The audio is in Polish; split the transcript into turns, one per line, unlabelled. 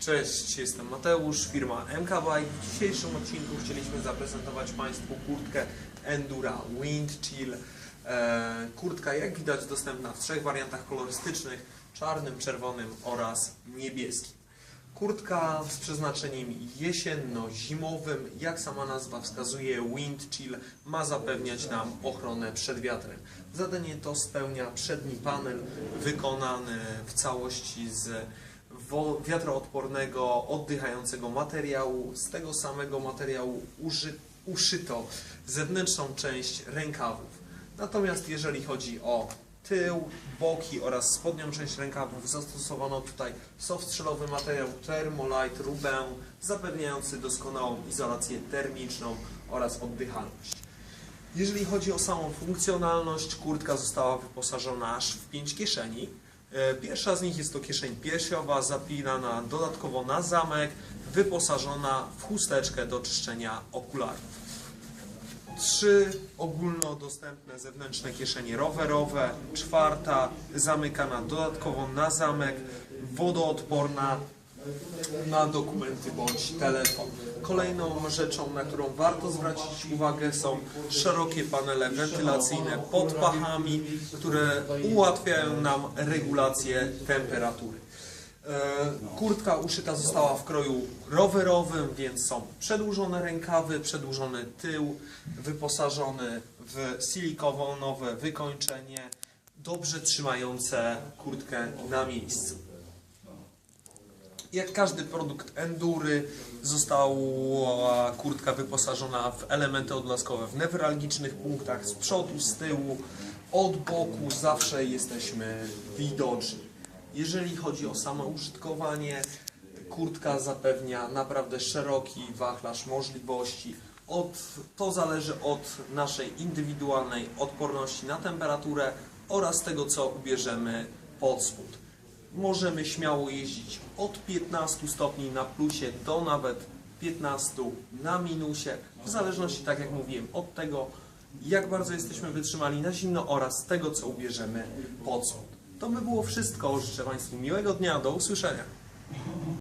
Cześć, jestem Mateusz, firma MK Bike. W dzisiejszym odcinku chcieliśmy zaprezentować Państwu kurtkę Endura Wind Chill. E, kurtka, jak widać, dostępna w trzech wariantach kolorystycznych: czarnym, czerwonym oraz niebieskim. Kurtka z przeznaczeniem jesienno-zimowym, jak sama nazwa wskazuje, Wind Chill ma zapewniać nam ochronę przed wiatrem. Zadanie to spełnia przedni panel wykonany w całości z wiatroodpornego, oddychającego materiału. Z tego samego materiału uży, uszyto zewnętrzną część rękawów. Natomiast jeżeli chodzi o tył, boki oraz spodnią część rękawów, zastosowano tutaj softstrzelowy materiał Thermolite Rubę, zapewniający doskonałą izolację termiczną oraz oddychalność. Jeżeli chodzi o samą funkcjonalność, kurtka została wyposażona aż w 5 kieszeni. E, Pierwsza z nich jest to kieszeń piersiowa, zapinana dodatkowo na zamek, wyposażona w chusteczkę do czyszczenia okularów. Trzy ogólnodostępne zewnętrzne kieszenie rowerowe, czwarta zamykana dodatkowo na zamek, wodoodporna na dokumenty bądź telefon. Kolejną rzeczą, na którą warto zwrócić uwagę są szerokie panele wentylacyjne pod pachami, które ułatwiają nam regulację temperatury. E, Kurtka uszyta została w kroju rowerowym, więc są przedłużone rękawy, przedłużony tył, wyposażony w silikonowe wykończenie, dobrze trzymające kurtkę na miejscu. Jak każdy produkt Endury, została kurtka wyposażona w elementy odblaskowe w newralgicznych punktach z przodu, z tyłu, od boku, zawsze jesteśmy widoczni. Jeżeli chodzi o samo użytkowanie, kurtka zapewnia naprawdę szeroki wachlarz możliwości. Od, to zależy od naszej indywidualnej odporności na temperaturę oraz tego, co ubierzemy pod spód. Możemy śmiało jeździć od 15 stopni na plusie do nawet 15 na minusie, w zależności, tak jak mówiłem, od tego, jak bardzo jesteśmy wytrzymali na zimno oraz tego, co ubierzemy pod spód. To by było wszystko. Życzę Państwu miłego dnia. Do usłyszenia.